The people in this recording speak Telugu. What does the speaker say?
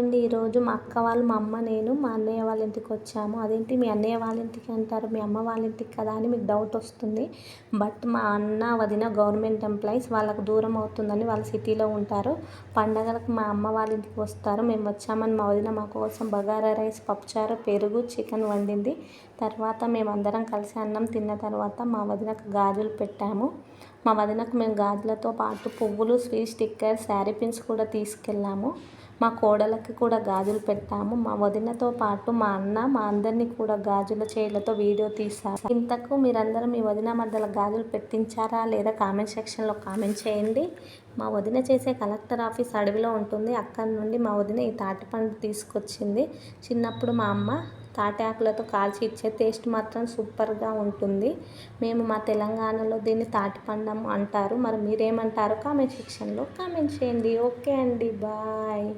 అండి ఈరోజు? మా అక్క వాళ్ళు మా అమ్మ నేను మా అన్నయ్య వాళ్ళ ఇంటికి వచ్చాము. అదేంటి? మీ అన్నయ్య వాళ్ళ ఇంటికి అంటారు మీ అమ్మ వాళ్ళ ఇంటికి కదా అని మీకు డౌట్ వస్తుంది. బట్ మా అన్న వదిన గవర్నమెంట్ ఎంప్లాయీస్ వాళ్ళకు దూరం అవుతుందని వాళ్ళు సిటీలో ఉంటారు. పండగలకు మా అమ్మ వాళ్ళ ఇంటికి వస్తారు. మేము వచ్చామని మా వదిన మా కోసం బగారా రైస్ పప్పుచారు పెరుగు చికెన్ వండింది. తర్వాత మేమందరం కలిసి అన్నం తిన్న తర్వాత మా వదినకు గాజులు పెట్టాము. మా వదినకు మేము గాజులతో పాటు పువ్వులు స్వీట్ స్టిక్కర్ శారీ పిన్స్ కూడా తీసుకెళ్ళాము. మా కోడలకి కూడా గాజులు పెట్టాము. మా వదినతో పాటు మా అన్న మా అందరినీ కూడా గాజుల చేతులతో వీడియో తీశారు. ఇంతకు మీరందరూ మీ వదిన మధ్యలో గాజులు పెట్టించారా లేదా కామెంట్ సెక్షన్లో కామెంట్ చేయండి. మా వదిన చేసే కలెక్టర్ ఆఫీస్ అడవిలో ఉంటుంది. అక్కడి నుండి మా వదిన ఈ తాటిపండు తీసుకొచ్చింది. చిన్నప్పుడు మా అమ్మ తాటాకులతో కాల్చి ఇచ్చే టేస్ట్ మాత్రం సూపర్గా ఉంటుంది. మేము మా తెలంగాణలో దీన్ని తాటిపండం అంటారు. మరి మీరేమంటారు? కామెంట్ సెక్షన్లో కామెంట్ చేయండి. ఓకే అండి. బాయ్.